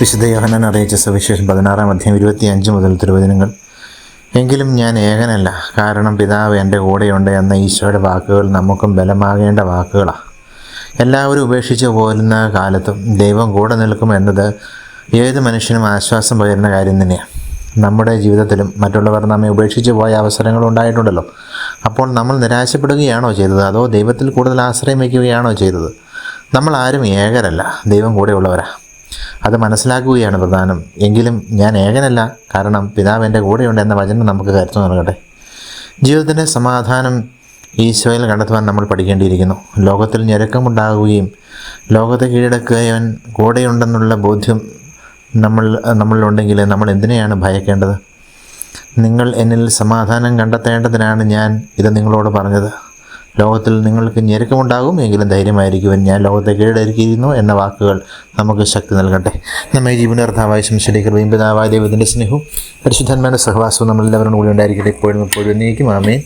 വിശുദ്ധ യോഹനാൻ അറിയിച്ച സവിശേഷം പതിനാറാം അധ്യായം ഇരുപത്തി അഞ്ച് മുതൽ തിരുവചനങ്ങൾ. എങ്കിലും ഞാൻ ഏകനല്ല കാരണം പിതാവ് എന്റെ കൂടെയുണ്ട് എന്ന ഈശോയുടെ വാക്കുകൾ നമുക്കും ബലമാകേണ്ട വാക്കുകളാണ് എല്ലാവരും ഉപേക്ഷിച്ച് പോരുന്ന കാലത്തും ദൈവം കൂടെ നിൽക്കും എന്നത് ഏത് മനുഷ്യനും ആശ്വാസം പകരുന്ന കാര്യം തന്നെയാണ് നമ്മുടെ ജീവിതത്തിലും മറ്റുള്ളവർ നമ്മെ ഉപേക്ഷിച്ച് പോയ അവസരങ്ങൾ ഉണ്ടായിട്ടുണ്ടല്ലോ. അപ്പോൾ നമ്മൾ നിരാശപ്പെടുകയാണോ ചെയ്തത്? അതോ ദൈവത്തിൽ കൂടുതൽ ആശ്രയം വയ്ക്കുകയാണോ ചെയ്തത്? നമ്മൾ ആരും ഏകരല്ല. ദൈവം കൂടെയുള്ളവരാ അത് മനസ്സിലാക്കുകയാണ് പ്രധാനം. എങ്കിലും ഞാൻ ഏകനല്ല. കാരണം പിതാവ് എന്റെ കൂടെയുണ്ട് എന്ന വചനം നമുക്ക് കരുത്തു നൽകട്ടെ. ജീവിതത്തിന്റെ സമാധാനം ഈശോയിൽ കണ്ടെത്തുവാൻ നമ്മൾ പഠിക്കേണ്ടിയിരിക്കുന്നു. ലോകത്തിൽ ഞെരുക്കമുണ്ടാകുകയും ലോകത്തെ കീഴടക്കുകയവൻ കൂടെയുണ്ടെന്നുള്ള ബോധ്യം നമ്മൾ നമ്മളിലുണ്ടെങ്കിൽ നമ്മൾ എന്തിനെയാണ് ഭയക്കേണ്ടത്? നിങ്ങൾ എന്നിൽ സമാധാനം കണ്ടെത്തേണ്ടതിനാണ് ഞാൻ ഇത് നിങ്ങളോട് പറഞ്ഞത്. ലോകത്തിൽ നിങ്ങൾക്ക് ഞെരുക്കമുണ്ടാകും എങ്കിലും ധൈര്യമായിരിക്കുവാൻ ഞാൻ ലോകത്തെ കീഴടക്കിയിരുന്നു എന്ന വാക്കുകൾ നമുക്ക് ശക്തി നൽകട്ടെ. നമ്മെ ജീവനർത്ഥാവായ ശംശലി കൃപയും പിതാവായ ദൈവത്തിന്റെ സ്നേഹവും പരിശുദ്ധന്മാരുടെ സഹവാസവും നമ്മളെല്ലാവരും കൂടി ഉണ്ടായിരിക്കട്ടെ. ഇപ്പോഴും ഇപ്പോഴും നീക്കും ആമേ